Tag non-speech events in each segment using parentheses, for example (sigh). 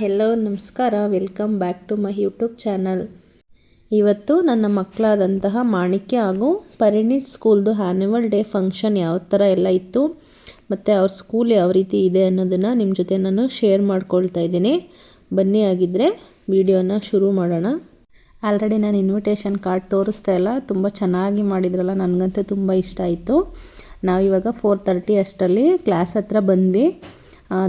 Hello ನಮಸ್ಕಾರ. Welcome back to my YouTube channel ಇವತ್ತು ನನ್ನ ಮಕ್ಕಳಾದಂತಹ ಮಾಣಿಕ್ಯ ಹಾಗೂ ಪರಿಣಿತ್ ಸ್ಕೂಲ್ದು ಆ್ಯನ್ಯುವಲ್ ಡೇ ಫಂಕ್ಷನ್ ಯಾವ ಥರ ಎಲ್ಲ ಇತ್ತು, ಮತ್ತು ಅವ್ರ ಸ್ಕೂಲ್ ಯಾವ ರೀತಿ ಇದೆ ಅನ್ನೋದನ್ನು ನಿಮ್ಮ ಜೊತೆ ನಾನು ಶೇರ್ ಮಾಡ್ಕೊಳ್ತಾ ಇದ್ದೀನಿ. ಬನ್ನಿ ಆಗಿದ್ದರೆ ವಿಡಿಯೋನ ಶುರು ಮಾಡೋಣ. ಆಲ್ರೆಡಿ ನಾನು ಇನ್ವಿಟೇಷನ್ ಕಾರ್ಡ್ ತೋರಿಸ್ತಾ ಇಲ್ಲ. ತುಂಬ ಚೆನ್ನಾಗಿ ಮಾಡಿದ್ರಲ್ಲ, ನನಗಂತೂ ತುಂಬ ಇಷ್ಟ ಆಯಿತು. ನಾವಿವಾಗ ಫೋರ್ ತರ್ಟಿ ಅಷ್ಟರಲ್ಲಿ ಕ್ಲಾಸ್ ಹತ್ರ ಬಂದ್ವಿ.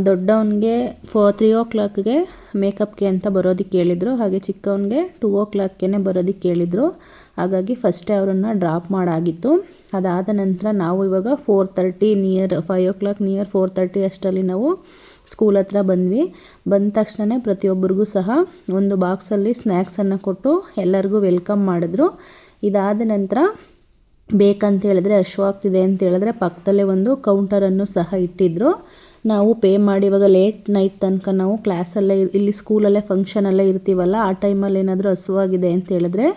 ದೊಡ್ಡವನಿಗೆ ಫೋ ತ್ರೀ ಓ ಕ್ಲಾಕ್ಗೆ ಮೇಕಪ್ಗೆ ಅಂತ ಬರೋದಕ್ಕೆ ಹೇಳಿದರು. ಹಾಗೆ ಚಿಕ್ಕವನಿಗೆ ಟೂ ಓ ಕ್ಲಾಕ್ಗೆ ಬರೋದಕ್ಕೆ ಹೇಳಿದರು. ಹಾಗಾಗಿ ಫಸ್ಟೇ ಅವರನ್ನು ಡ್ರಾಪ್ ಮಾಡಾಗಿತ್ತು. ಅದಾದ ನಂತರ ನಾವು ಇವಾಗ four thirty near five o'clock near four thirty ಅಷ್ಟರಲ್ಲಿ ನಾವು ಸ್ಕೂಲ್ ಹತ್ರ ಬಂದ್ವಿ. ಬಂದ ತಕ್ಷಣವೇ ಪ್ರತಿಯೊಬ್ಬರಿಗೂ ಸಹ ಒಂದು ಬಾಕ್ಸಲ್ಲಿ ಸ್ನ್ಯಾಕ್ಸನ್ನು ಕೊಟ್ಟು ಎಲ್ಲರಿಗೂ ವೆಲ್ಕಮ್ ಮಾಡಿದ್ರು. ಇದಾದ ನಂತರ ಬೇಕಂತ ಹೇಳಿದ್ರೆ, ಅಶ್ವಾಗ್ತಿದೆ ಅಂತ ಹೇಳಿದ್ರೆ ಪಕ್ಕದಲ್ಲೇ ಒಂದು ಕೌಂಟರನ್ನು ಸಹ ಇಟ್ಟಿದ್ರು. ನಾವು ಪೇ ಮಾಡಿ ಇವಾಗ ಲೇಟ್ ನೈಟ್ ತನಕ ನಾವು ಕ್ಲಾಸಲ್ಲೇ ಇಲ್ಲಿ ಸ್ಕೂಲಲ್ಲೇ ಫಂಕ್ಷನಲ್ಲೇ ಇರ್ತೀವಲ್ಲ ಆ ಟೈಮಲ್ಲಿ ಏನಾದರೂ ಹಸುವಾಗಿದೆ ಅಂತ ಹೇಳಿದ್ರೆ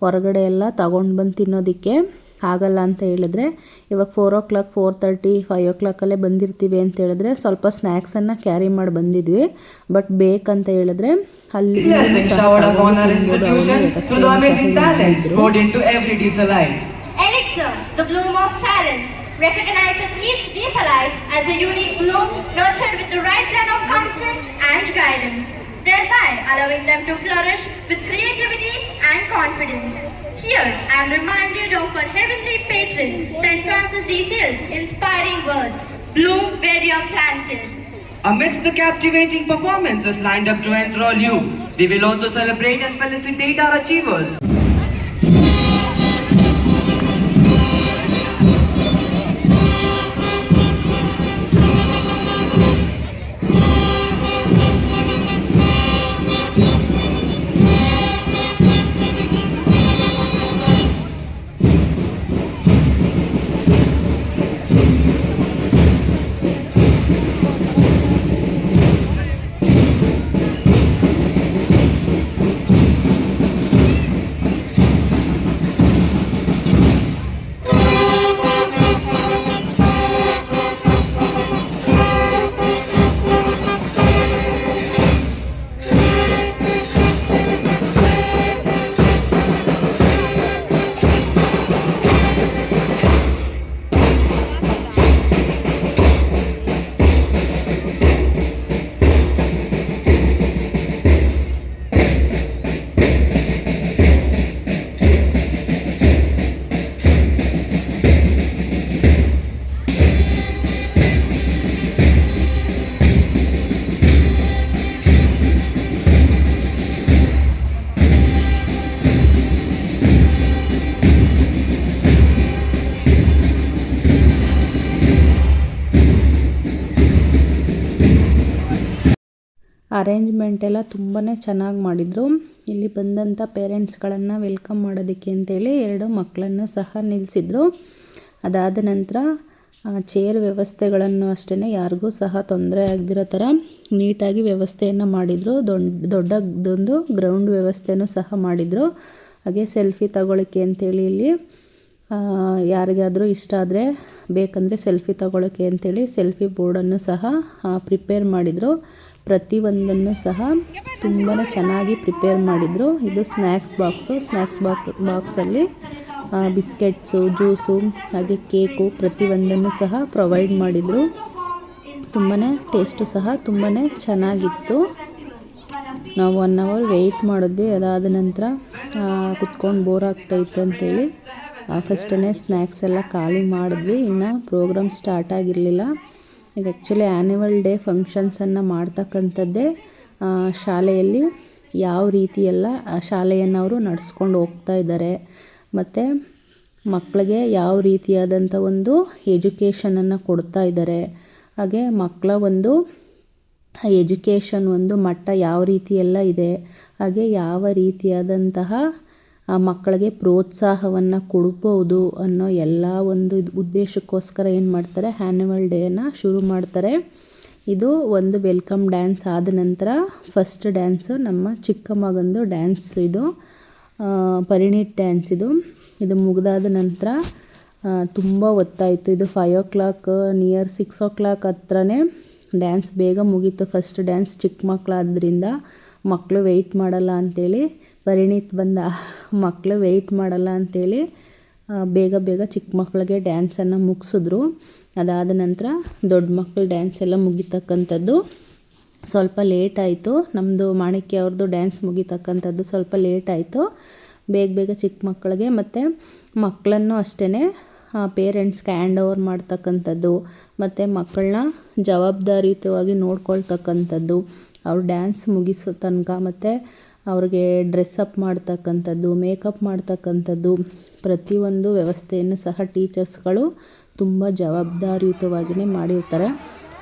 ಹೊರಗಡೆ ಎಲ್ಲ ತಗೊಂಡು ಬಂದು ತಿನ್ನೋದಕ್ಕೆ ಆಗಲ್ಲ ಅಂತ ಹೇಳಿದ್ರೆ ಇವಾಗ four o'clock four thirty five ಓ ಕ್ಲಾಕಲ್ಲೇ ಬಂದಿರ್ತೀವಿ ಅಂತ ಹೇಳಿದ್ರೆ ಸ್ವಲ್ಪ ಸ್ನ್ಯಾಕ್ಸನ್ನು ಕ್ಯಾರಿ ಮಾಡಿ ಬಂದಿದ್ವಿ. ಬಟ್ ಬೇಕಂತ ಹೇಳಿದ್ರೆ ಅಲ್ಲಿ Blessings as a unique bloom nurtured with the right blend of counsel and guidance, thereby allowing them to flourish with creativity and confidence. Here, I am reminded of our heavenly patron, St. Francis de Sales' inspiring words, bloom where you are planted. Amidst the captivating performances lined up to enthrall you, we will also celebrate and felicitate our achievers. Arrangement ಎಲ್ಲ ತುಂಬಾ ಚೆನ್ನಾಗಿ ಮಾಡಿದರು. ಇಲ್ಲಿ ಬಂದಂಥ ಪೇರೆಂಟ್ಸ್ಗಳನ್ನು welcome ಮಾಡೋದಕ್ಕೆ ಅಂತೇಳಿ ಎರಡು ಮಕ್ಕಳನ್ನು ಸಹ ನಿಲ್ಲಿಸಿದ್ರು ಅದಾದ ನಂತರ ಚೇರ್ ವ್ಯವಸ್ಥೆಗಳನ್ನು ಅಷ್ಟೇ ಯಾರಿಗೂ ಸಹ ತೊಂದರೆ ಆಗದಿರೋ ಥರ ನೀಟಾಗಿ ವ್ಯವಸ್ಥೆಯನ್ನು ಮಾಡಿದರು. ದೊಡ್ಡ ದೊಡ್ಡದೊಂದು ಗ್ರೌಂಡ್ ವ್ಯವಸ್ಥೆನೂ ಸಹ ಮಾಡಿದರು. ಹಾಗೆ ಸೆಲ್ಫಿ ತಗೊಳ್ಳೋಕ್ಕೆ ಅಂತೇಳಿ ಇಲ್ಲಿ ಯಾರಿಗಾದರೂ ಇಷ್ಟ ಆದರೆ, ಬೇಕಂದರೆ ಸೆಲ್ಫಿ ತಗೊಳ್ಳೋಕ್ಕೆ ಅಂತೇಳಿ ಸೆಲ್ಫಿ ಬೋರ್ಡನ್ನು ಸಹ ಪ್ರಿಪೇರ್ ಮಾಡಿದರು. ಪ್ರತಿಯೊಂದನ್ನು ಸಹ ತುಂಬಾ ಚೆನ್ನಾಗಿ ಪ್ರಿಪೇರ್ ಮಾಡಿದರು. ಇದು ಸ್ನ್ಯಾಕ್ಸ್ ಬಾಕ್ಸು. ಸ್ನ್ಯಾಕ್ಸ್ ಬಾಕ್, ಬಾಕ್ಸಲ್ಲಿ ಬಿಸ್ಕೆಟ್ಸು, ಜ್ಯೂಸು, ಹಾಗೆ ಕೇಕು ಪ್ರತಿಯೊಂದನ್ನು ಸಹ ಪ್ರೊವೈಡ್ ಮಾಡಿದರು. ತುಂಬಾ ಟೇಸ್ಟು ಸಹ ತುಂಬಾ ಚೆನ್ನಾಗಿತ್ತು. ನಾವು ಒನ್ ಅವರ್ ವೆಯ್ಟ್ ಮಾಡಿದ್ವಿ. ಅದಾದ ನಂತರ ಕುತ್ಕೊಂಡು ಬೋರ್ ಆಗ್ತಾಯಿತ್ತು ಅಂಥೇಳಿ ಫಸ್ಟೇ ಸ್ನ್ಯಾಕ್ಸ್ ಎಲ್ಲ ಖಾಲಿ ಮಾಡಿದ್ವಿ. ಇನ್ನು ಪ್ರೋಗ್ರಾಮ್ ಸ್ಟಾರ್ಟ್ ಆಗಿರಲಿಲ್ಲ. ಈಗ ಆ್ಯಕ್ಚುಲಿ ಆ್ಯನ್ಯುವಲ್ ಡೇ ಫಂಕ್ಷನ್ಸನ್ನು ಮಾಡ್ತಕ್ಕಂಥದ್ದೇ ಶಾಲೆಯಲ್ಲಿ ಯಾವ ರೀತಿ ಎಲ್ಲ ಶಾಲೆಯನ್ನು ಅವರು ನಡೆಸ್ಕೊಂಡು ಹೋಗ್ತಾ ಇದ್ದಾರೆ. ಮತ್ತು ಮಕ್ಕಳಿಗೆ ಯಾವ ರೀತಿಯಾದಂಥ ಒಂದು ಎಜುಕೇಷನನ್ನು ಕೊಡ್ತಾ ಇದ್ದಾರೆ. ಹಾಗೆ ಮಕ್ಕಳ ಒಂದು ಎಜುಕೇಷನ್ ಒಂದು ಮಟ್ಟ ಯಾವ ರೀತಿ ಎಲ್ಲ ಇದೆ. ಹಾಗೆ ಯಾವ ರೀತಿಯಾದಂತಹ ಆ ಮಕ್ಕಳಿಗೆ ಪ್ರೋತ್ಸಾಹವನ್ನು ಕೊಡ್ಬೋದು ಅನ್ನೋ ಎಲ್ಲ ಒಂದು ಉದ್ದೇಶಕ್ಕೋಸ್ಕರ ಏನು ಮಾಡ್ತಾರೆ? ಆ್ಯನ್ಯುವಲ್ ಡೇನ ಶುರು ಮಾಡ್ತಾರೆ. ಇದು ಒಂದು ವೆಲ್ಕಮ್ ಡ್ಯಾನ್ಸ್ ಆದ ನಂತರ ಫಸ್ಟ್ ಡ್ಯಾನ್ಸು ನಮ್ಮ ಚಿಕ್ಕ ಮಗಂದು ಡ್ಯಾನ್ಸ್ ಇದು. ಪರಿಣಿತ್ ಡ್ಯಾನ್ಸ್ ಇದು. ಇದು ಮುಗಿದಾದ ನಂತರ ತುಂಬ ಹೊತ್ತಾಯಿತು ಇದು five o'clock near six o'clock ಹತ್ರನೇ ಡ್ಯಾನ್ಸ್ ಬೇಗ ಮುಗೀತು. ಫಸ್ಟ್ ಡ್ಯಾನ್ಸ್ ಚಿಕ್ಕ ಮಕ್ಕಳಾದ್ರಿಂದ ಮಕ್ಕಳು ವೆಯ್ಟ್ ಮಾಡಲ್ಲ ಅಂಥೇಳಿ ಪರಿಣಿತ್ ಬಂದ (laughs) ಮಕ್ಕಳು ವೆಯ್ಟ್ ಮಾಡಲ್ಲ ಅಂಥೇಳಿ ಬೇಗ ಬೇಗ ಚಿಕ್ಕ ಮಕ್ಕಳಿಗೆ ಡ್ಯಾನ್ಸನ್ನು ಮುಗಿಸಿದ್ರು. ಅದಾದ ನಂತರ ದೊಡ್ಡ ಮಕ್ಕಳು ಡ್ಯಾನ್ಸ್ ಎಲ್ಲ ಮುಗಿತಕ್ಕಂಥದ್ದು ಸ್ವಲ್ಪ ಲೇಟ್ ಆಯಿತು. ನಮ್ಮದು ಮಾಣಿಕ್ಯ ಅವ್ರದ್ದು ಡ್ಯಾನ್ಸ್ ಮುಗಿತಕ್ಕಂಥದ್ದು ಸ್ವಲ್ಪ ಲೇಟ್ ಆಯಿತು. ಬೇಗ ಬೇಗ ಚಿಕ್ಕ ಮಕ್ಕಳಿಗೆ ಮತ್ತು ಮಕ್ಕಳನ್ನು ಅಷ್ಟೇ ಪೇರೆಂಟ್ಸ್ಗೆ ಹ್ಯಾಂಡ್ ಓವರ್ ಮಾಡ್ತಕ್ಕಂಥದ್ದು, ಮತ್ತು ಮಕ್ಕಳನ್ನ ಜವಾಬ್ದಾರಿಯುತವಾಗಿ ನೋಡ್ಕೊಳ್ತಕ್ಕಂಥದ್ದು. ಅವ್ರು ಡ್ಯಾನ್ಸ್ ಮುಗಿಸೋ ತನಕ ಮತ್ತು ಅವ್ರಿಗೆ ಡ್ರೆಸ್ಸಪ್ ಮಾಡ್ತಕ್ಕಂಥದ್ದು ಮೇಕಪ್ ಮಾಡ್ತಕ್ಕಂಥದ್ದು ಪ್ರತಿಯೊಂದು ವ್ಯವಸ್ಥೆಯನ್ನು ಸಹ ಟೀಚರ್ಸ್ಗಳು ತುಂಬ ಜವಾಬ್ದಾರಿಯುತವಾಗಿಯೇ ಮಾಡಿರ್ತಾರೆ.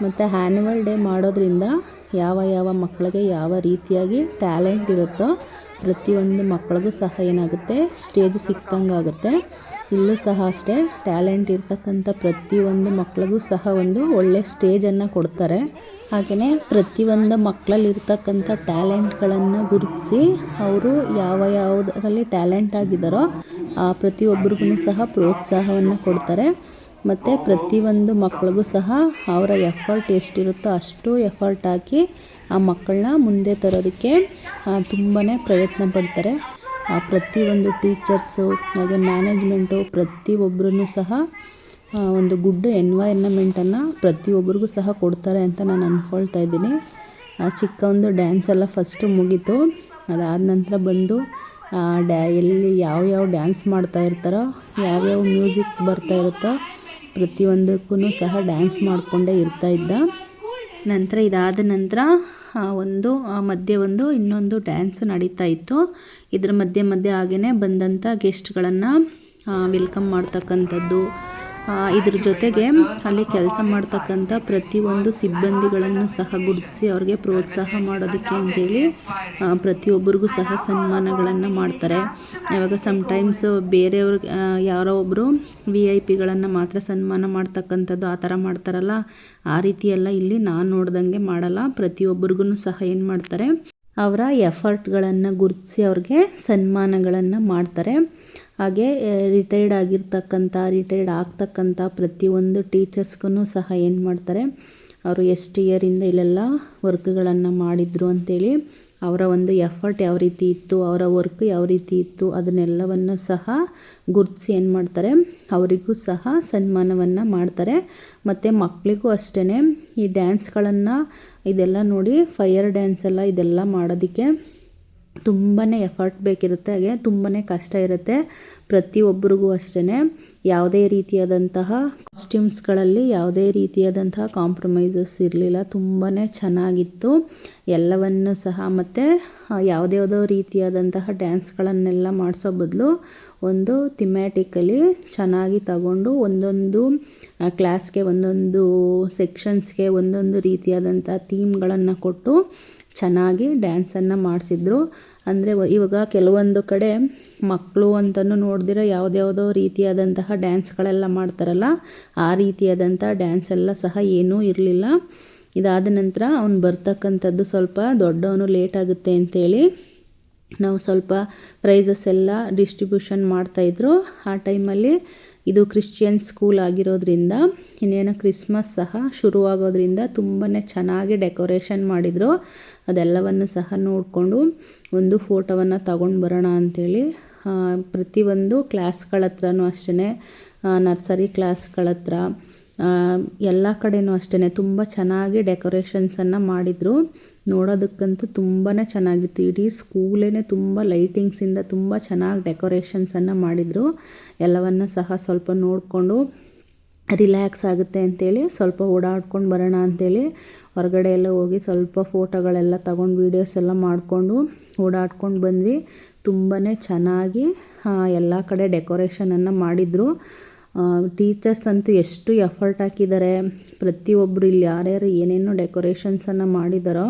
ಮತ್ತು ಆ್ಯನ್ಯುವಲ್ ಡೇ ಮಾಡೋದ್ರಿಂದ ಯಾವ ಯಾವ ಮಕ್ಕಳಿಗೆ ಯಾವ ರೀತಿಯಾಗಿ ಟ್ಯಾಲೆಂಟ್ ಇರುತ್ತೋ ಪ್ರತಿಯೊಂದು ಮಕ್ಕಳಿಗೂ ಸಹ ಏನಾಗುತ್ತೆ ಸ್ಟೇಜ್ ಸಿಕ್ಕಿದಂಗಾಗುತ್ತೆ ಇಲ್ಲೂ ಸಹ ಅಷ್ಟೇ, ಟ್ಯಾಲೆಂಟ್ ಇರ್ತಕ್ಕಂಥ ಪ್ರತಿಯೊಂದು ಮಕ್ಳಿಗೂ ಸಹ ಒಂದು ಒಳ್ಳೆ ಸ್ಟೇಜನ್ನು ಕೊಡ್ತಾರೆ. ಹಾಗೆಯೇ ಪ್ರತಿಯೊಂದು ಮಕ್ಕಳಲ್ಲಿರ್ತಕ್ಕಂಥ ಟ್ಯಾಲೆಂಟ್ಗಳನ್ನು ಗುರುತಿಸಿ ಅವರು ಯಾವ ಯಾವುದರಲ್ಲಿ ಟ್ಯಾಲೆಂಟ್ ಆಗಿದ್ದಾರೋ ಆ ಪ್ರತಿಯೊಬ್ಬರಿಗೂ ಸಹ ಪ್ರೋತ್ಸಾಹವನ್ನು ಕೊಡ್ತಾರೆ. ಮತ್ತು ಪ್ರತಿಯೊಂದು ಮಕ್ಳಿಗೂ ಸಹ ಅವರ ಎಫರ್ಟ್ ಎಷ್ಟಿರುತ್ತೋ ಅಷ್ಟು ಎಫರ್ಟ್ ಹಾಕಿ ಆ ಮಕ್ಕಳನ್ನ ಮುಂದೆ ತರೋದಕ್ಕೆ ತುಂಬಾ ಪ್ರಯತ್ನ ಪಡ್ತಾರೆ. ಪ್ರತಿಯೊಂದು ಟೀಚರ್ಸು ಹಾಗೆ ಮ್ಯಾನೇಜ್ಮೆಂಟು ಪ್ರತಿಯೊಬ್ಬರೂ ಸಹ ಒಂದು ಗುಡ್ ಎನ್ವೈರ್ನಮೆಂಟನ್ನು ಪ್ರತಿಯೊಬ್ಬರಿಗೂ ಸಹ ಕೊಡ್ತಾರೆ ಅಂತ ನಾನು ಅಂದ್ಕೊಳ್ತಾ ಇದ್ದೀನಿ. ಆ ಚಿಕ್ಕ ಒಂದು ಡ್ಯಾನ್ಸ್ ಎಲ್ಲ ಫಸ್ಟು ಮುಗೀತು. ಅದಾದ ನಂತರ ಬಂದು ಡ್ಯಾ ಎಲ್ಲಿ ಯಾವ ಯಾವ ಡ್ಯಾನ್ಸ್ ಮಾಡ್ತಾ ಇರ್ತಾರೋ ಯಾವ್ಯಾವ ಮ್ಯೂಸಿಕ್ ಬರ್ತಾ ಇರುತ್ತೋ ಪ್ರತಿಯೊಂದಕ್ಕೂ ಸಹ ಡ್ಯಾನ್ಸ್ ಮಾಡಿಕೊಂಡೇ ಇದ್ದ. ನಂತರ ಇದಾದ ನಂತರ ಆ, ಒಂದು ಮಧ್ಯೆ ಒಂದು, ಇನ್ನೊಂದು ಡ್ಯಾನ್ಸ್ ನಡೀತಾ ಇತ್ತು. ಇದರ ಮಧ್ಯೆ ಮಧ್ಯೆ ಹಾಗೆಯೇ ಬಂದಂಥ ಗೆಸ್ಟ್ಗಳನ್ನು ವೆಲ್ಕಮ್ ಮಾಡ್ತಕ್ಕಂಥದ್ದು ಇದ್ರ ಜೊತೆಗೆ ಅಲ್ಲಿ ಕೆಲಸ ಮಾಡ್ತಕ್ಕಂಥ ಪ್ರತಿಯೊಂದು ಸಿಬ್ಬಂದಿಗಳನ್ನು ಸಹ ಗುರುತಿಸಿ ಅವ್ರಿಗೆ ಪ್ರೋತ್ಸಾಹ ಮಾಡೋದಕ್ಕೆ ಅಂತೇಳಿ ಪ್ರತಿಯೊಬ್ಬರಿಗೂ ಸಹ ಸನ್ಮಾನಗಳನ್ನು ಮಾಡ್ತಾರೆ. ಇವಾಗ ಸಮ್ಟೈಮ್ಸ್ ಬೇರೆಯವ್ರಿಗೆ ಯಾರೋ ಒಬ್ಬರು ವಿ ಐ ಪಿಗಳನ್ನು ಮಾತ್ರ ಸನ್ಮಾನ ಮಾಡ್ತಕ್ಕಂಥದ್ದು ಆ ಥರ ಮಾಡ್ತಾರಲ್ಲ, ಆ ರೀತಿ ಎಲ್ಲ ಇಲ್ಲಿ ನಾನು ನೋಡ್ದಂಗೆ ಮಾಡಲ್ಲ. ಪ್ರತಿಯೊಬ್ಬರಿಗೂ ಸಹ ಏನು ಮಾಡ್ತಾರೆ, ಅವರ ಎಫರ್ಟ್ಗಳನ್ನು ಗುರುತಿಸಿ ಅವ್ರಿಗೆ ಸನ್ಮಾನಗಳನ್ನು ಮಾಡ್ತಾರೆ. ಹಾಗೆ ರಿಟೈರ್ಡ್ ಆಗಿರ್ತಕ್ಕಂಥ ರಿಟೈರ್ಡ್ ಆಗ್ತಕ್ಕಂಥ ಪ್ರತಿಯೊಂದು ಟೀಚರ್ಸ್ಗೂ ಸಹ ಏನು ಮಾಡ್ತಾರೆ, ಅವರು ಎಷ್ಟು ಇಯರಿಂದ ಇಲ್ಲೆಲ್ಲ ವರ್ಕ್ಗಳನ್ನು ಮಾಡಿದರು ಅಂಥೇಳಿ ಅವರ ಒಂದು ಎಫರ್ಟ್ ಯಾವ ರೀತಿ ಇತ್ತು, ಅವರ ವರ್ಕ್ ಯಾವ ರೀತಿ ಇತ್ತು ಅದನ್ನೆಲ್ಲವನ್ನು ಸಹ ಗುರುತಿಸಿ ಏನು ಮಾಡ್ತಾರೆ, ಅವರಿಗೂ ಸಹ ಸನ್ಮಾನವನ್ನು ಮಾಡ್ತಾರೆ. ಮತ್ತು ಮಕ್ಕಳಿಗೂ ಅಷ್ಟೇ ಈ ಡ್ಯಾನ್ಸ್ಗಳನ್ನು ಇದೆಲ್ಲ ನೋಡಿ ಫೈಯರ್ ಡ್ಯಾನ್ಸ್ ಎಲ್ಲ ಇದೆಲ್ಲ ಮಾಡೋದಕ್ಕೆ ತುಂಬಾ ಎಫರ್ಟ್ ಬೇಕಿರುತ್ತೆ, ಹಾಗೆ ತುಂಬಾ ಕಷ್ಟ ಇರುತ್ತೆ ಪ್ರತಿಯೊಬ್ಬರಿಗೂ ಅಷ್ಟೇ ಯಾವುದೇ ರೀತಿಯಾದಂತಹ ಕಾಸ್ಟ್ಯೂಮ್ಸ್ಗಳಲ್ಲಿ ಯಾವುದೇ ರೀತಿಯಾದಂತಹ ಕಾಂಪ್ರಮೈಸಸ್ ಇರಲಿಲ್ಲ ತುಂಬಾ ಚೆನ್ನಾಗಿತ್ತು. ಎಲ್ಲವನ್ನು ಸಹ ಮತ್ತು ಯಾವುದ್ಯಾವುದೋ ರೀತಿಯಾದಂತಹ ಡ್ಯಾನ್ಸ್ಗಳನ್ನೆಲ್ಲ ಮಾಡಿಸೋ ಬದಲು ಒಂದು ಥಿಮ್ಯಾಟಿಕಲಿ ಚೆನ್ನಾಗಿ ತಗೊಂಡು ಒಂದೊಂದು ಕ್ಲಾಸ್ಗೆ ಒಂದೊಂದು ಸೆಕ್ಷನ್ಸ್ಗೆ ಒಂದೊಂದು ರೀತಿಯಾದಂಥ ಥೀಮ್ಗಳನ್ನು ಕೊಟ್ಟು ಚೆನ್ನಾಗಿ ಡ್ಯಾನ್ಸನ್ನು ಮಾಡಿಸಿದ್ರು. ಅಂದರೆ ಇವಾಗ ಕೆಲವೊಂದು ಕಡೆ ಮಕ್ಕಳು ಅಂತಲೂ ನೋಡಿದಿರ ಯಾವುದ್ಯಾವುದೋ ರೀತಿಯಾದಂತಹ ಡ್ಯಾನ್ಸ್ಗಳೆಲ್ಲ ಮಾಡ್ತಾರಲ್ಲ, ಆ ರೀತಿಯಾದಂಥ ಡ್ಯಾನ್ಸ್ ಎಲ್ಲ ಸಹ ಏನೂ ಇರಲಿಲ್ಲ. ಇದಾದ ನಂತರ ಅವ್ನು ಬರ್ತಕ್ಕಂಥದ್ದು ಸ್ವಲ್ಪ ದೊಡ್ಡವನು ಲೇಟ್ ಆಗುತ್ತೆ ಅಂತೇಳಿ ನಾವು ಸ್ವಲ್ಪ ಪ್ರೈಸಸ್ ಎಲ್ಲ ಡಿಸ್ಟ್ರಿಬ್ಯೂಷನ್ ಮಾಡ್ತಾಯಿದ್ರು ಆ ಟೈಮಲ್ಲಿ ಇದು ಕ್ರಿಶ್ಚಿಯನ್ ಸ್ಕೂಲ್ ಆಗಿರೋದ್ರಿಂದ, ಇನ್ನೇನು ಕ್ರಿಸ್ಮಸ್ ಸಹ ಶುರುವಾಗೋದ್ರಿಂದ ತುಂಬಾ ಚೆನ್ನಾಗಿ ಡೆಕೋರೇಷನ್ ಮಾಡಿದರು. ಅದೆಲ್ಲವನ್ನು ಸಹ ನೋಡಿಕೊಂಡು ಒಂದು ಫೋಟೋವನ್ನು ತಗೊಂಡು ಬರೋಣ ಅಂಥೇಳಿ ಪ್ರತಿಯೊಂದು ಕ್ಲಾಸ್ಗಳ ಹತ್ರನೂ ಅಷ್ಟೇ ನರ್ಸರಿ ಕ್ಲಾಸ್ಗಳ ಹತ್ರ ಎಲ್ಲ ಕಡೆಯೂ ಅಷ್ಟೇ ತುಂಬ ಚೆನ್ನಾಗಿ ಡೆಕೋರೇಷನ್ಸನ್ನು ಮಾಡಿದರು. ನೋಡೋದಕ್ಕಂತೂ ತುಂಬಾ ಚೆನ್ನಾಗಿತ್ತು. ಇಡೀ ಸ್ಕೂಲೇ ತುಂಬ ಲೈಟಿಂಗ್ಸಿಂದ ತುಂಬ ಚೆನ್ನಾಗಿ ಡೆಕೋರೇಷನ್ಸನ್ನು ಮಾಡಿದರು. ಎಲ್ಲವನ್ನು ಸಹ ಸ್ವಲ್ಪ ನೋಡಿಕೊಂಡು ರಿಲ್ಯಾಕ್ಸ್ ಆಗುತ್ತೆ ಅಂಥೇಳಿ ಸ್ವಲ್ಪ ಓಡಾಡ್ಕೊಂಡು ಬರೋಣ ಅಂಥೇಳಿ ಹೊರಗಡೆ ಎಲ್ಲ ಹೋಗಿ ಸ್ವಲ್ಪ ಫೋಟೋಗಳೆಲ್ಲ ತಗೊಂಡು ವೀಡಿಯೋಸ್ ಎಲ್ಲ ಮಾಡಿಕೊಂಡು ಓಡಾಡ್ಕೊಂಡು ಬಂದ್ವಿ. ತುಂಬಾ ಚೆನ್ನಾಗಿ ಎಲ್ಲ ಕಡೆ ಡೆಕೋರೇಷನನ್ನು ಮಾಡಿದರು. ಟೀಚರ್ಸ್ ಅಂತೂ ಎಷ್ಟು ಎಫರ್ಟ್ ಹಾಕಿದ್ದಾರೆ ಪ್ರತಿಯೊಬ್ಬರು ಇಲ್ಲಿ ಯಾರ್ಯಾರು ಏನೇನು ಡೆಕೋರೇಷನ್ಸನ್ನು ಮಾಡಿದಾರೋ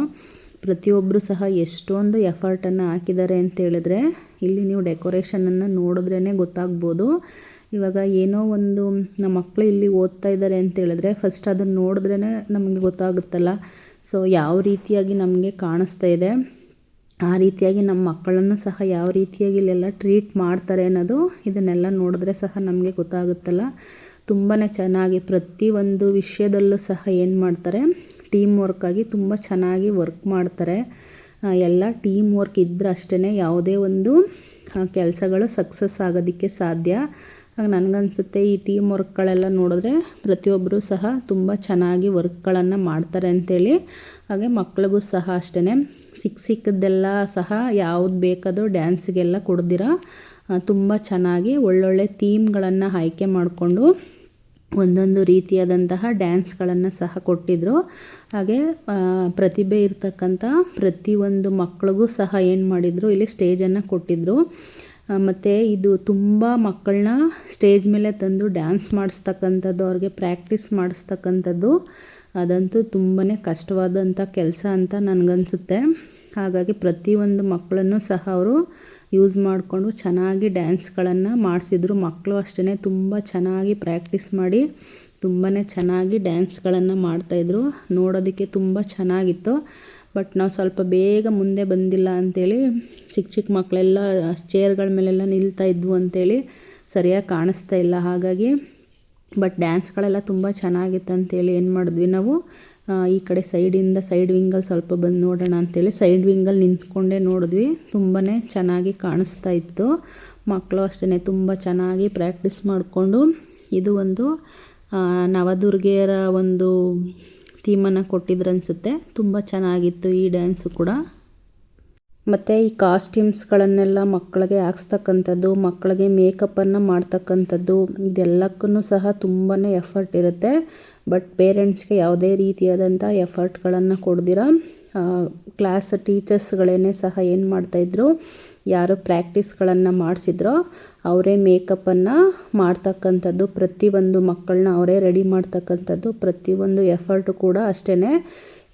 ಪ್ರತಿಯೊಬ್ಬರು ಸಹ ಎಷ್ಟೊಂದು ಎಫರ್ಟನ್ನು ಹಾಕಿದ್ದಾರೆ ಅಂತ ಹೇಳಿದ್ರೆ, ಇಲ್ಲಿ ನೀವು ಡೆಕೋರೇಷನನ್ನು ನೋಡಿದ್ರೇ ಗೊತ್ತಾಗ್ಬೋದು. ಇವಾಗ ಏನೋ ಒಂದು ನಮ್ಮ ಮಕ್ಕಳು ಇಲ್ಲಿ ಓದ್ತಾ ಇದ್ದಾರೆ ಅಂತ ಹೇಳಿದ್ರೆ ಫಸ್ಟ್ ಅದನ್ನು ನೋಡಿದ್ರೇ ನಮಗೆ ಗೊತ್ತಾಗುತ್ತಲ್ಲ. ಸೊ ಯಾವ ರೀತಿಯಾಗಿ ನಮಗೆ ಕಾಣಿಸ್ತಾ ಇದೆ. ಆ ರೀತಿಯಾಗಿ ನಮ್ಮ ಮಕ್ಕಳನ್ನು ಸಹ ಯಾವ ರೀತಿಯಾಗಿ ಇಲ್ಲೆಲ್ಲ ಟ್ರೀಟ್ ಮಾಡ್ತಾರೆ ಅನ್ನೋದು ಇದನ್ನೆಲ್ಲ ನೋಡಿದ್ರೆ ಸಹ ನಮಗೆ ಗೊತ್ತಾಗುತ್ತಲ್ಲ. ತುಂಬಾ ಚೆನ್ನಾಗಿ ಪ್ರತಿಯೊಂದು ವಿಷಯದಲ್ಲೂ ಸಹ ಏನು ಮಾಡ್ತಾರೆ ಟೀಮ್ ವರ್ಕ್ ಆಗಿ ತುಂಬ ಚೆನ್ನಾಗಿ ವರ್ಕ್ ಮಾಡ್ತಾರೆ. ಎಲ್ಲ ಟೀಮ್ ವರ್ಕ್ ಇದ್ದರೆ ಅಷ್ಟೇ ಯಾವುದೇ ಒಂದು ಕೆಲಸಗಳು ಸಕ್ಸಸ್ ಆಗೋದಕ್ಕೆ ಸಾಧ್ಯ. ಹಾಗೆ ನನಗನ್ಸುತ್ತೆ ಈ ಟೀಮ್ ವರ್ಕ್ಗಳೆಲ್ಲ ನೋಡಿದ್ರೆ ಪ್ರತಿಯೊಬ್ಬರು ಸಹ ತುಂಬ ಚೆನ್ನಾಗಿ ವರ್ಕ್ಗಳನ್ನು ಮಾಡ್ತಾರೆ ಅಂಥೇಳಿ ಹಾಗೆ ಮಕ್ಳಿಗೂ ಸಹ ಅಷ್ಟೇ ಸಿಕ್ಕ ಸಿಕ್ಕದ್ದೆಲ್ಲ ಸಹ ಯಾವ್ದು ಬೇಕಾದರೂ ಡ್ಯಾನ್ಸ್ಗೆಲ್ಲ ಕೊಡ್ದಿರ. ತುಂಬ ಚೆನ್ನಾಗಿ ಒಳ್ಳೊಳ್ಳೆ ಥೀಮ್ಗಳನ್ನು ಆಯ್ಕೆ ಮಾಡಿಕೊಂಡು ಒಂದೊಂದು ರೀತಿಯಾದಂತಹ ಡ್ಯಾನ್ಸ್ಗಳನ್ನು ಸಹ ಕೊಟ್ಟಿದ್ದರು ಹಾಗೆ ಪ್ರತಿಭೆ ಇರ್ತಕ್ಕಂಥ ಪ್ರತಿಯೊಂದು ಮಕ್ಳಿಗೂ ಸಹ ಏನು ಮಾಡಿದರು, ಇಲ್ಲಿ ಸ್ಟೇಜನ್ನು ಕೊಟ್ಟಿದ್ದರು ಮತ್ತು ಇದು ತುಂಬ ಮಕ್ಕಳನ್ನ ಸ್ಟೇಜ್ ಮೇಲೆ ತಂದು ಡ್ಯಾನ್ಸ್ ಮಾಡಿಸ್ತಕ್ಕಂಥದ್ದು, ಅವ್ರಿಗೆ ಪ್ರ್ಯಾಕ್ಟೀಸ್ ಮಾಡಿಸ್ತಕ್ಕಂಥದ್ದು. ಅದಂತೂ ತುಂಬಾ ಕಷ್ಟವಾದಂಥ ಕೆಲಸ ಅಂತ ನನಗನ್ಸುತ್ತೆ. ಹಾಗಾಗಿ ಪ್ರತಿಯೊಂದು ಮಕ್ಕಳನ್ನು ಸಹ ಅವರು ಯೂಸ್ ಮಾಡಿಕೊಂಡು ಚೆನ್ನಾಗಿ ಡ್ಯಾನ್ಸ್ಗಳನ್ನು ಮಾಡಿಸಿದ್ರು. ಮಕ್ಕಳು ಅಷ್ಟೇ ತುಂಬ ಚೆನ್ನಾಗಿ ಪ್ರ್ಯಾಕ್ಟೀಸ್ ಮಾಡಿ ತುಂಬಾ ಚೆನ್ನಾಗಿ ಡ್ಯಾನ್ಸ್ಗಳನ್ನು ಮಾಡ್ತಾಯಿದ್ರು ನೋಡೋದಕ್ಕೆ ತುಂಬ ಚೆನ್ನಾಗಿತ್ತು. ಬಟ್ ನಾವು ಸ್ವಲ್ಪ ಬೇಗ ಮುಂದೆ ಬಂದಿಲ್ಲ ಅಂಥೇಳಿ ಚಿಕ್ಕ ಚಿಕ್ಕ ಮಕ್ಕಳೆಲ್ಲ ಚೇರ್ಗಳ ಮೇಲೆಲ್ಲ ನಿಲ್ತಾ ಇದ್ವು ಅಂಥೇಳಿ ಸರಿಯಾಗಿ ಕಾಣಿಸ್ತಾ ಇಲ್ಲ. ಹಾಗಾಗಿ ಬಟ್ ಡ್ಯಾನ್ಸ್ಗಳೆಲ್ಲ ತುಂಬ ಚೆನ್ನಾಗಿತ್ತು ಅಂಥೇಳಿ ಏನು ಮಾಡಿದ್ವಿ ನಾವು ಈ ಕಡೆ ಸೈಡಿಂದ ಸೈಡ್ ವಿಂಗಲ್ಲಿ ಸ್ವಲ್ಪ ಬಂದು ನೋಡೋಣ ಅಂಥೇಳಿ ಸೈಡ್ ವಿಂಗಲ್ಲಿ ನಿಂತ್ಕೊಂಡೇ ನೋಡಿದ್ವಿ. ತುಂಬಾ ಚೆನ್ನಾಗಿ ಕಾಣಿಸ್ತಾ ಇತ್ತು. ಮಕ್ಕಳು ಅಷ್ಟೇ ತುಂಬ ಚೆನ್ನಾಗಿ ಪ್ರಾಕ್ಟೀಸ್ ಮಾಡಿಕೊಂಡು ಇದು ಒಂದು ನವದುರ್ಗೆಯರ ಒಂದು ಥೀಮನ್ನು ಕೊಟ್ಟಿದ್ರು ಅನಿಸುತ್ತೆ. ತುಂಬ ಚೆನ್ನಾಗಿತ್ತು ಈ ಡ್ಯಾನ್ಸು ಕೂಡ. ಮತ್ತು ಈ ಕಾಸ್ಟ್ಯೂಮ್ಸ್ಗಳನ್ನೆಲ್ಲ ಮಕ್ಕಳಿಗೆ ಹಾಕ್ಸ್ತಕ್ಕಂಥದ್ದು, ಮಕ್ಕಳಿಗೆ ಮೇಕಪ್ಪನ್ನು ಮಾಡ್ತಕ್ಕಂಥದ್ದು ಇದೆಲ್ಲಕ್ಕೂ ಸಹ ತುಂಬಾ ಎಫರ್ಟ್ ಇರುತ್ತೆ. ಬಟ್ ಪೇರೆಂಟ್ಸ್ಗೆ ಯಾವುದೇ ರೀತಿಯಾದಂಥ ಎಫರ್ಟ್ಗಳನ್ನು ಕೊಡ್ದಿರ. ಕ್ಲಾಸ್ ಟೀಚರ್ಸ್ಗಳೇ ಸಹ ಏನು ಮಾಡ್ತಾಯಿದ್ರು ಯಾರು ಪ್ರಾಕ್ಟೀಸ್ಗಳನ್ನು ಮಾಡಿಸಿದ್ರೋ, ಅವರೇ ಮೇಕಪ್ಪನ್ನು ಮಾಡ್ತಕ್ಕಂಥದ್ದು ಪ್ರತಿಯೊಂದು ಮಕ್ಕಳನ್ನ ಅವರೇ ರೆಡಿ ಮಾಡ್ತಕ್ಕಂಥದ್ದು ಪ್ರತಿಯೊಂದು ಎಫರ್ಟು ಕೂಡ ಅಷ್ಟೇ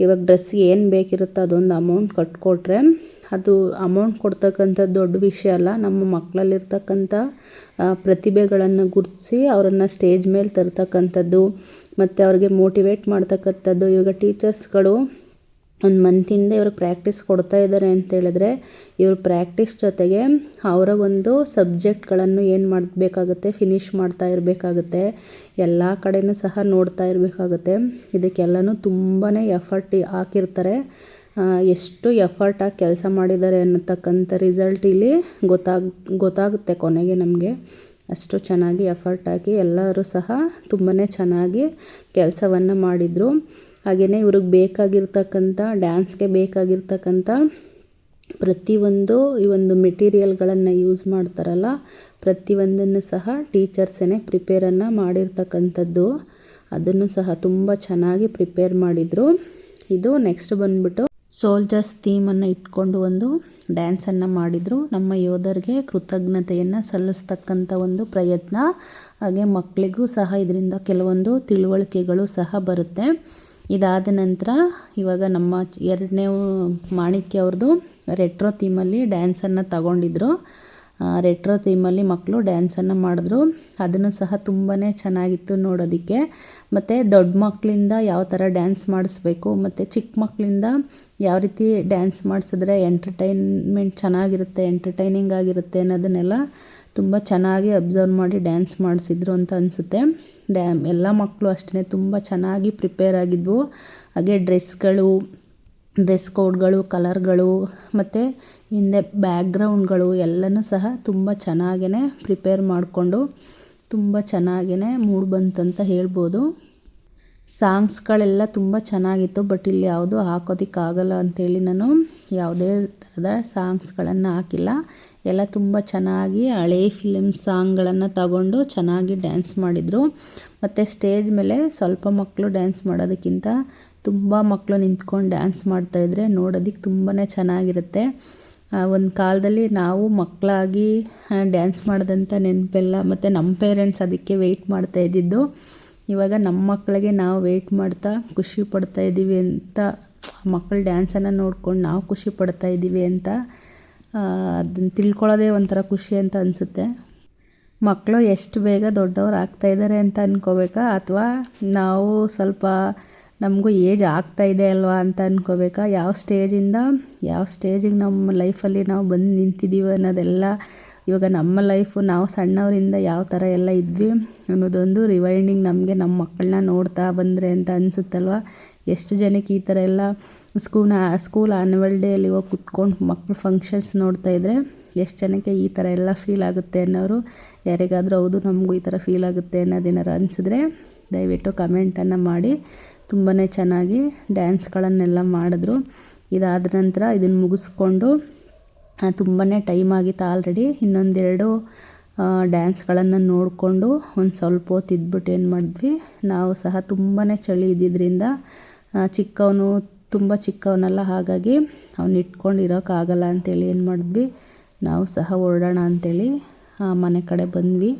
ಇವಾಗ ಡ್ರೆಸ್ಗೆ ಏನು ಬೇಕಿರುತ್ತೋ ಅದೊಂದು ಅಮೌಂಟ್ ಕಟ್ಕೊಟ್ರೆ, ಅದು ಅಮೌಂಟ್ ಕೊಡ್ತಕ್ಕಂಥದ್ದು ದೊಡ್ಡ ವಿಷಯ ಅಲ್ಲ, ನಮ್ಮ ಮಕ್ಕಳಲ್ಲಿರ್ತಕ್ಕಂಥ ಪ್ರತಿಭೆಗಳನ್ನು ಗುರುತಿಸಿ ಅವರನ್ನು ಸ್ಟೇಜ್ ಮೇಲೆ ತರ್ತಕ್ಕಂಥದ್ದು, ಮತ್ತು ಅವ್ರಿಗೆ ಮೋಟಿವೇಟ್ ಮಾಡ್ತಕ್ಕಂಥದ್ದು. ಇವಾಗ ಟೀಚರ್ಸ್ಗಳು ಒಂದು ಮಂತಿಂದ ಇವ್ರಿಗೆ ಪ್ರಾಕ್ಟೀಸ್ ಕೊಡ್ತಾ ಇದ್ದಾರೆ ಅಂತ ಹೇಳಿದ್ರೆ, ಇವ್ರ ಪ್ರಾಕ್ಟೀಸ್ ಜೊತೆಗೆ ಅವರ ಒಂದು ಸಬ್ಜೆಕ್ಟ್ಗಳನ್ನು ಏನು ಮಾಡಬೇಕಾಗುತ್ತೆ ಫಿನಿಷ್ ಮಾಡ್ತಾ ಇರಬೇಕಾಗುತ್ತೆ, ಎಲ್ಲ ಕಡೆಯೂ ಸಹ ನೋಡ್ತಾ ಇರಬೇಕಾಗುತ್ತೆ. ಇದಕ್ಕೆಲ್ಲನೂ ತುಂಬಾ ಎಫರ್ಟ್ ಹಾಕಿರ್ತಾರೆ. ಎಷ್ಟು ಎಫರ್ಟ್ ಆಗಿ ಕೆಲಸ ಮಾಡಿದ್ದಾರೆ ಅನ್ನತಕ್ಕಂಥ ರಿಸಲ್ಟ್ ಇಲ್ಲಿ ಗೊತ್ತಾಗ್, ಗೊತ್ತಾಗುತ್ತೆ ಕೊನೆಗೆ ನಮಗೆ. ಅಷ್ಟು ಚೆನ್ನಾಗಿ ಎಫರ್ಟ್ ಹಾಕಿ ಎಲ್ಲರೂ ಸಹ ತುಂಬಾ ಚೆನ್ನಾಗಿ ಕೆಲಸವನ್ನು ಮಾಡಿದರು. ಹಾಗೆಯೇ ಇವ್ರಿಗೆ ಬೇಕಾಗಿರ್ತಕ್ಕಂಥ ಡ್ಯಾನ್ಸ್ಗೆ ಬೇಕಾಗಿರ್ತಕ್ಕಂಥ ಪ್ರತಿಯೊಂದು ಈ ಒಂದು ಮೆಟೀರಿಯಲ್ಗಳನ್ನು ಯೂಸ್ ಮಾಡ್ತಾರಲ್ಲ, ಪ್ರತಿಯೊಂದನ್ನು ಸಹ ಟೀಚರ್ಸೇ ಪ್ರಿಪೇರನ್ನು ಮಾಡಿರ್ತಕ್ಕಂಥದ್ದು, ಅದನ್ನು ಸಹ ತುಂಬ ಚೆನ್ನಾಗಿ ಪ್ರಿಪೇರ್ ಮಾಡಿದರು. ಇದು ನೆಕ್ಸ್ಟ್ ಬಂದ್ಬಿಟ್ಟು ಸೋಲ್ಜರ್ಸ್ ಥೀಮನ್ನು ಇಟ್ಕೊಂಡು ಒಂದು ಡ್ಯಾನ್ಸನ್ನು ಮಾಡಿದರು. ನಮ್ಮ ಯೋಧರಿಗೆ ಕೃತಜ್ಞತೆಯನ್ನು ಸಲ್ಲಿಸ್ತಕ್ಕಂಥ ಒಂದು ಪ್ರಯತ್ನ. ಹಾಗೆ ಮಕ್ಕಳಿಗೂ ಸಹ ಇದರಿಂದ ಕೆಲವೊಂದು ತಿಳುವಳಿಕೆಗಳು ಸಹ ಬರುತ್ತೆ. ಇದಾದ ನಂತರ ಇವಾಗ ನಮ್ಮ ಎರಡನೇ ಮಾಣಿಕ್ಯ ಅವ್ರದ್ದು ರೆಟ್ರೋ ಥೀಮಲ್ಲಿ ಡ್ಯಾನ್ಸನ್ನು ತಗೊಂಡಿದ್ರು. ರೆಟ್ರೋ ಥೀಮಲ್ಲಿ ಮಕ್ಕಳು ಡ್ಯಾನ್ಸನ್ನು ಮಾಡಿದ್ರು. ಅದನ್ನು ಸಹ ತುಂಬಾ ಚೆನ್ನಾಗಿತ್ತು ನೋಡೋದಕ್ಕೆ. ಮತ್ತು ದೊಡ್ಡ ಮಕ್ಕಳಿಂದ ಯಾವ ಥರ ಡ್ಯಾನ್ಸ್ ಮಾಡಿಸ್ಬೇಕು, ಮತ್ತು ಚಿಕ್ಕ ಮಕ್ಕಳಿಂದ ಯಾವ ರೀತಿ ಡ್ಯಾನ್ಸ್ ಮಾಡಿಸಿದ್ರೆ ಎಂಟರ್ಟೈನ್ಮೆಂಟ್ ಚೆನ್ನಾಗಿರುತ್ತೆ ಎಂಟರ್ಟೈನಿಂಗ್ ಆಗಿರುತ್ತೆ ಅನ್ನೋದನ್ನೆಲ್ಲ ತುಂಬ ಚೆನ್ನಾಗಿ ಅಬ್ಸರ್ವ್ ಮಾಡಿ ಡ್ಯಾನ್ಸ್ ಮಾಡಿಸಿದ್ರು ಅಂತ ಅನಿಸುತ್ತೆ. ಡ್ಯಾ, ಎಲ್ಲ ಮಕ್ಕಳು ಅಷ್ಟೇ ತುಂಬ ಚೆನ್ನಾಗಿ ಪ್ರಿಪೇರ್ ಆಗಿದ್ವು. ಹಾಗೆ ಡ್ರೆಸ್ಗಳು ಡ್ರೆಸ್ ಕೋಡ್ಗಳು ಕಲರ್ಗಳು ಮತ್ತು ಹಿಂದೆ ಬ್ಯಾಕ್ಗ್ರೌಂಡ್ಗಳು ಎಲ್ಲನೂ ಸಹ ತುಂಬ ಚೆನ್ನಾಗೇ ಪ್ರಿಪೇರ್ ಮಾಡಿಕೊಂಡು ತುಂಬ ಚೆನ್ನಾಗೇ ಮೂಡ್ ಬಂತಂತ ಹೇಳ್ಬೋದು. ಸಾಂಗ್ಸ್ಗಳೆಲ್ಲ ತುಂಬ ಚೆನ್ನಾಗಿತ್ತು, ಬಟ್ ಇಲ್ಲಿ ಯಾವುದು ಹಾಕೋದಕ್ಕಾಗಲ್ಲ ಅಂಥೇಳಿ ನಾನು ಯಾವುದೇ ಥರದ ಸಾಂಗ್ಸ್ಗಳನ್ನು ಹಾಕಿಲ್ಲ. ಎಲ್ಲ ತುಂಬ ಚೆನ್ನಾಗಿ ಹಳೆ ಫಿಲಿಮ್ ಸಾಂಗ್ಗಳನ್ನು ತಗೊಂಡು ಚೆನ್ನಾಗಿ ಡ್ಯಾನ್ಸ್ ಮಾಡಿದರು. ಮತ್ತು ಸ್ಟೇಜ್ ಮೇಲೆ ಸ್ವಲ್ಪ ಮಕ್ಕಳು ಡ್ಯಾನ್ಸ್ ಮಾಡೋದಕ್ಕಿಂತ ತುಂಬ ಮಕ್ಕಳು ನಿಂತ್ಕೊಂಡು ಡ್ಯಾನ್ಸ್ ಮಾಡ್ತಾಯಿದ್ರೆ ನೋಡೋದಕ್ಕೆ ತುಂಬಾ ಚೆನ್ನಾಗಿರುತ್ತೆ. ಒಂದು ಕಾಲದಲ್ಲಿ ನಾವು ಮಕ್ಕಳಾಗಿ ಡ್ಯಾನ್ಸ್ ಮಾಡಿದಂಥ ನೆನಪೆಲ್ಲ ಮತ್ತು ನಮ್ಮ ಪೇರೆಂಟ್ಸ್ ಅದಕ್ಕೆ ವೆಯ್ಟ್ ಮಾಡ್ತಾ ಇದ್ದಿದ್ದು. ಇವಾಗ ನಮ್ಮ ಮಕ್ಕಳಿಗೆ ನಾವು ವೆಯ್ಟ್ ಮಾಡ್ತಾ ಖುಷಿ ಪಡ್ತಾ ಇದ್ದೀವಿ ಅಂತ ಮಕ್ಕಳ ಡ್ಯಾನ್ಸನ್ನು ನೋಡ್ಕೊಂಡು ನಾವು ಖುಷಿ ಪಡ್ತಾ ಇದ್ದೀವಿ ಅಂತ ಅದನ್ನು ತಿಳ್ಕೊಳ್ಳೋದೇ ಒಂಥರ ಖುಷಿ ಅಂತ ಅನಿಸುತ್ತೆ. ಮಕ್ಕಳು ಎಷ್ಟು ಬೇಗ ದೊಡ್ಡವ್ರು ಆಗ್ತಾಯಿದ್ದಾರೆ ಅಂತ ಅನ್ಕೋಬೇಕಾ? ಅಥವಾ ನಾವು ಸ್ವಲ್ಪ ನಮಗೂ ಏಜ್ ಆಗ್ತಾ ಇದೆ ಅಲ್ವಾ ಅಂತ ಅನ್ಕೋಬೇಕಾ? ಯಾವ ಸ್ಟೇಜಿಂದ ಯಾವ ಸ್ಟೇಜಿಗೆ ನಮ್ಮ ಲೈಫಲ್ಲಿ ನಾವು ಬಂದು ನಿಂತಿದ್ದೀವಿ ಅನ್ನೋದೆಲ್ಲ ಇವಾಗ ನಮ್ಮ ಲೈಫು ನಾವು ಸಣ್ಣವರಿಂದ ಯಾವ ಥರ ಎಲ್ಲ ಇದ್ವಿ ಅನ್ನೋದೊಂದು ರಿವೈಂಡಿಂಗ್ ನಮಗೆ ನಮ್ಮ ಮಕ್ಕಳನ್ನ ನೋಡ್ತಾ ಬಂದರೆ ಅಂತ ಅನಿಸುತ್ತಲ್ವ? ಎಷ್ಟು ಜನಕ್ಕೆ ಈ ಥರ ಎಲ್ಲ ಸ್ಕೂಲ್ ಸ್ಕೂಲ್ ಆ್ಯನ್ಯುವಲ್ ಡೇಯಲ್ಲಿ ಹೋಗಿ ಕುತ್ಕೊಂಡು ಮಕ್ಳು ಫಂಕ್ಷನ್ಸ್ ನೋಡ್ತಾ ಇದ್ದರೆ ಎಷ್ಟು ಜನಕ್ಕೆ ಈ ಥರ ಎಲ್ಲ ಫೀಲ್ ಆಗುತ್ತೆ ಅನ್ನೋರು ಯಾರಿಗಾದರೂ ಹೌದು ನಮಗೂ ಈ ಥರ ಫೀಲ್ ಆಗುತ್ತೆ ಅನ್ನೋದೇನಾರು ಅನಿಸಿದ್ರೆ ದಯವಿಟ್ಟು ಕಮೆಂಟನ್ನು ಮಾಡಿ. ತುಂಬಾ ಚೆನ್ನಾಗಿ ಡ್ಯಾನ್ಸ್ಗಳನ್ನೆಲ್ಲ ಮಾಡಿದ್ರು. ಇದಾದ ನಂತರ ಇದನ್ನು ಮುಗಿಸ್ಕೊಂಡು ತುಂಬಾ ಟೈಮ್ ಆಗಿತ್ತು ಆಲ್ರೆಡಿ ಇನ್ನೊಂದೆರಡು ಡ್ಯಾನ್ಸ್ಗಳನ್ನು ನೋಡಿಕೊಂಡು ಒಂದು ಸ್ವಲ್ಪ ಹೊತ್ತು ಇದ್ಬಿಟ್ಟು ಏನು ಮಾಡಿದ್ವಿ, ನಾವು ಸಹ ತುಂಬಾ ಚಳಿ ಇದ್ದಿದ್ದರಿಂದ ಚಿಕ್ಕವನು ತುಂಬ ಚಿಕ್ಕವನಲ್ಲ, ಹಾಗಾಗಿ ಅವ್ನು ಇಟ್ಕೊಂಡು ಇರೋಕ್ಕಾಗಲ್ಲ ಅಂಥೇಳಿ ಏನು ಮಾಡಿದ್ವಿ, ನಾವು ಸಹ ಹೊರಡೋಣ ಅಂಥೇಳಿ ಮನೆ ಕಡೆ ಬಂದ್ವಿ.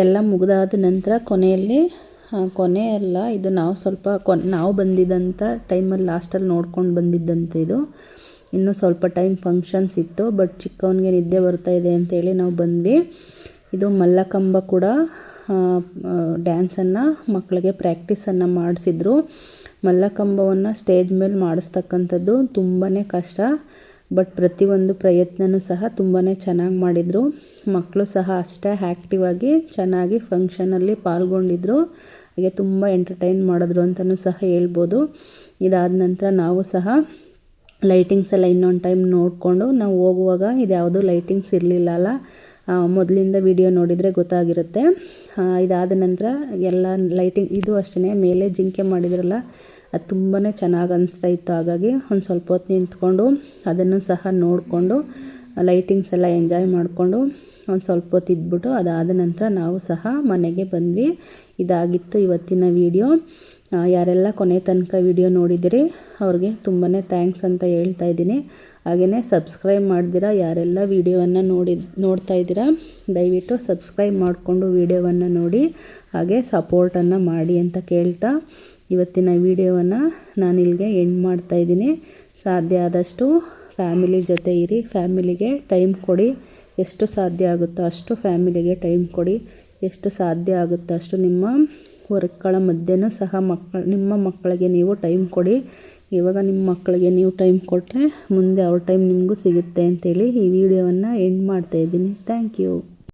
ಇದೆಲ್ಲ ಮುಗಿದಾದ ನಂತರ ಕೊನೆಯಲ್ಲಿ ಕೊನೆ ಅಲ್ಲ, ಇದು ನಾವು ಸ್ವಲ್ಪ ಕೊನ್, ನಾವು ಬಂದಿದ್ದಂಥ ಟೈಮಲ್ಲಿ ಲಾಸ್ಟಲ್ಲಿ ನೋಡ್ಕೊಂಡು ಬಂದಿದ್ದಂತೆ ಇದು. ಇನ್ನೂ ಸ್ವಲ್ಪ ಟೈಮ್ ಫಂಕ್ಷನ್ಸ್ ಇತ್ತು, ಬಟ್ ಚಿಕ್ಕವನಿಗೆ ನಿದ್ದೆ ಬರ್ತಾ ಇದೆ ಅಂತೇಳಿ ನಾವು ಬಂದ್ವಿ. ಇದು ಮಲ್ಲಕಂಬ ಕೂಡ ಡ್ಯಾನ್ಸನ್ನು, ಮಕ್ಕಳಿಗೆ ಪ್ರ್ಯಾಕ್ಟೀಸನ್ನು ಮಾಡಿಸಿದ್ರು. ಮಲ್ಲಕಂಬವನ್ನು ಸ್ಟೇಜ್ ಮೇಲೆ ಮಾಡಿಸ್ತಕ್ಕಂಥದ್ದು ತುಂಬಾ ಕಷ್ಟ. ಬಟ್ ಪ್ರತಿಯೊಂದು ಪ್ರಯತ್ನವೂ ಸಹ ತುಂಬಾ ಚೆನ್ನಾಗಿ ಮಾಡಿದರು. ಮಕ್ಕಳು ಸಹ ಅಷ್ಟೇ ಆ್ಯಕ್ಟಿವ್ ಆಗಿ ಚೆನ್ನಾಗಿ ಫಂಕ್ಷನಲ್ಲಿ ಪಾಲ್ಗೊಂಡಿದ್ರು. ಹಾಗೆ ತುಂಬ ಎಂಟರ್ಟೈನ್ ಮಾಡಿದ್ರು ಅಂತಲೂ ಸಹ ಹೇಳ್ಬೋದು. ಇದಾದ ನಂತರ ನಾವು ಸಹ ಲೈಟಿಂಗ್ಸ್ ಎಲ್ಲ ಇನ್ನೊಂದು ಟೈಮ್ ನೋಡಿಕೊಂಡು ನಾವು ಹೋಗುವಾಗ ಇದ್ಯಾವುದೂ ಲೈಟಿಂಗ್ಸ್ ಇರಲಿಲ್ಲ ಅಲ್ಲ. ಮೊದಲಿಂದ ವಿಡಿಯೋ ನೋಡಿದರೆ ಗೊತ್ತಾಗಿರುತ್ತೆ. ಇದಾದ ನಂತರ ಎಲ್ಲ ಲೈಟಿಂಗ್ ಇದು ಅಷ್ಟೇ ಮೇಲೆ ಜಿಂಕೆ ಮಾಡಿದ್ರಲ್ಲ ಅದು ತುಂಬಾ ಚೆನ್ನಾಗಿ ಅನಿಸ್ತಾ ಇತ್ತು. ಹಾಗಾಗಿ ಒಂದು ಸ್ವಲ್ಪ ಹೊತ್ತು ನಿಂತ್ಕೊಂಡು ಅದನ್ನು ಸಹ ನೋಡಿಕೊಂಡು ಲೈಟಿಂಗ್ಸ್ ಎಲ್ಲ ಎಂಜಾಯ್ ಮಾಡಿಕೊಂಡು ಒಂದು ಸ್ವಲ್ಪ ಹೊತ್ತು ಇದ್ಬಿಟ್ಟು ಅದಾದ ನಂತರ ನಾವು ಸಹ ಮನೆಗೆ ಬಂದ್ವಿ. ಇದಾಗಿತ್ತು ಇವತ್ತಿನ ವೀಡಿಯೋ ಯಾರೆಲ್ಲ ಕೊನೆ ತನಕ ವಿಡಿಯೋ ನೋಡಿದಿರಿ, ಅವ್ರಿಗೆ ತುಂಬಾ ಥ್ಯಾಂಕ್ಸ್ ಅಂತ ಹೇಳ್ತಾ ಇದ್ದೀನಿ. ಹಾಗೆಯೇ ಸಬ್ಸ್ಕ್ರೈಬ್ ಮಾಡ್ದಿರ, ಯಾರೆಲ್ಲ ವೀಡಿಯೋವನ್ನು ನೋಡಿ, ನೋಡ್ತಾ ಇದ್ದೀರಾ, ದಯವಿಟ್ಟು ಸಬ್ಸ್ಕ್ರೈಬ್ ಮಾಡಿಕೊಂಡು ವೀಡಿಯೋವನ್ನು ನೋಡಿ, ಹಾಗೆ ಸಪೋರ್ಟನ್ನು ಮಾಡಿ ಅಂತ ಕೇಳ್ತಾ ಇವತ್ತಿನ ವಿಡಿಯೋವನ್ನು ನಾನು ಇಲ್ಲಿಗೆ ಎಂಡ್ ಮಾಡ್ತಾಯಿದ್ದೀನಿ ಸಾಧ್ಯ ಆದಷ್ಟು ಫ್ಯಾಮಿಲಿ ಜೊತೆ ಇರಿ ಫ್ಯಾಮಿಲಿಗೆ ಟೈಮ್ ಕೊಡಿ. ಎಷ್ಟು ಸಾಧ್ಯ ಆಗುತ್ತೋ ಅಷ್ಟು ಫ್ಯಾಮಿಲಿಗೆ ಟೈಮ್ ಕೊಡಿ. ಎಷ್ಟು ಸಾಧ್ಯ ಆಗುತ್ತೋ ಅಷ್ಟು ನಿಮ್ಮ ವರ್ಕ್ಗಳ ಮಧ್ಯೆನೂ ಸಹ ಮಕ್ಕಳು, ನಿಮ್ಮ ಮಕ್ಕಳಿಗೆ ನೀವು ಟೈಮ್ ಕೊಡಿ. ಇವಾಗ ನಿಮ್ಮ ಮಕ್ಕಳಿಗೆ ನೀವು ಟೈಮ್ ಕೊಟ್ಟರೆ ಮುಂದೆ ಅವ್ರ ಟೈಮ್ ನಿಮಗೂ ಸಿಗುತ್ತೆ ಅಂತೇಳಿ ಈ ವಿಡಿಯೋವನ್ನು ಎಂಡ್ ಮಾಡ್ತಾಯಿದ್ದೀನಿ ಥ್ಯಾಂಕ್ ಯು